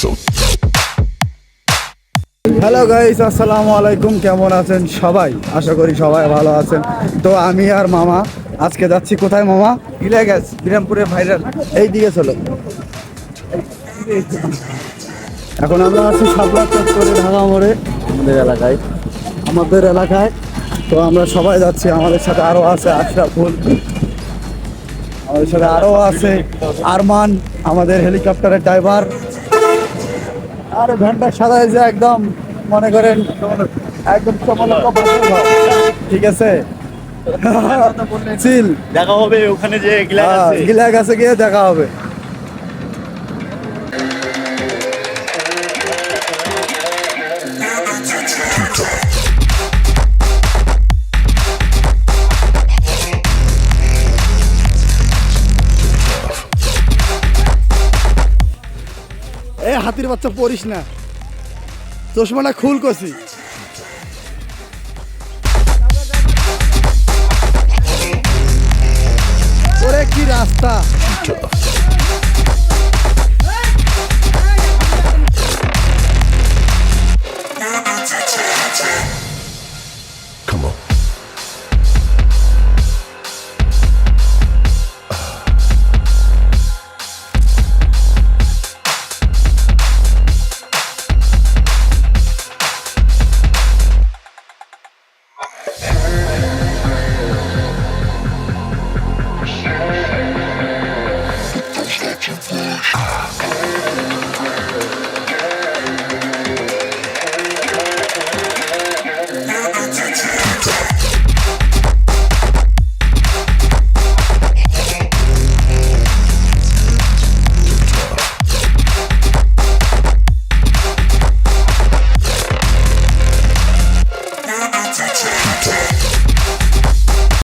so hello guys আসসালামু আলাইকুম। কেমন আছেন সবাই? আশা করি সবাই ভালো আছেন। তো আমি আর মামা আজকে যাচ্ছি কোথায় মামা? গিলে গেছ বিরামপুরে ভাইরাল এই দিকে চলো। এখন আমরা আছি শাপলা চত্বরে ঢাকা মোড়ে আমাদের এলাকায়। আমাদের এলাকায়। তো আমরা সবাই যাচ্ছি আমাদের সাথে আরও আছে আশরা আশরাফুল। আমাদের সাথে আরও আছে আরমান আমাদের হেলিকপ্টারের ড্রাইভার। আরে ভ্যানটা সাদায় যে একদম মনে করেন একদম। ঠিক আছে? দেখা হবে ওখানে যে গিলা হ্যাঁ, আছে। গিলা গাছে গিয়ে দেখা হবে। এ হাতির বাচ্চা পড়িস না। চশমাটা খুল করছি কি রাস্তা। Yeah. Ah.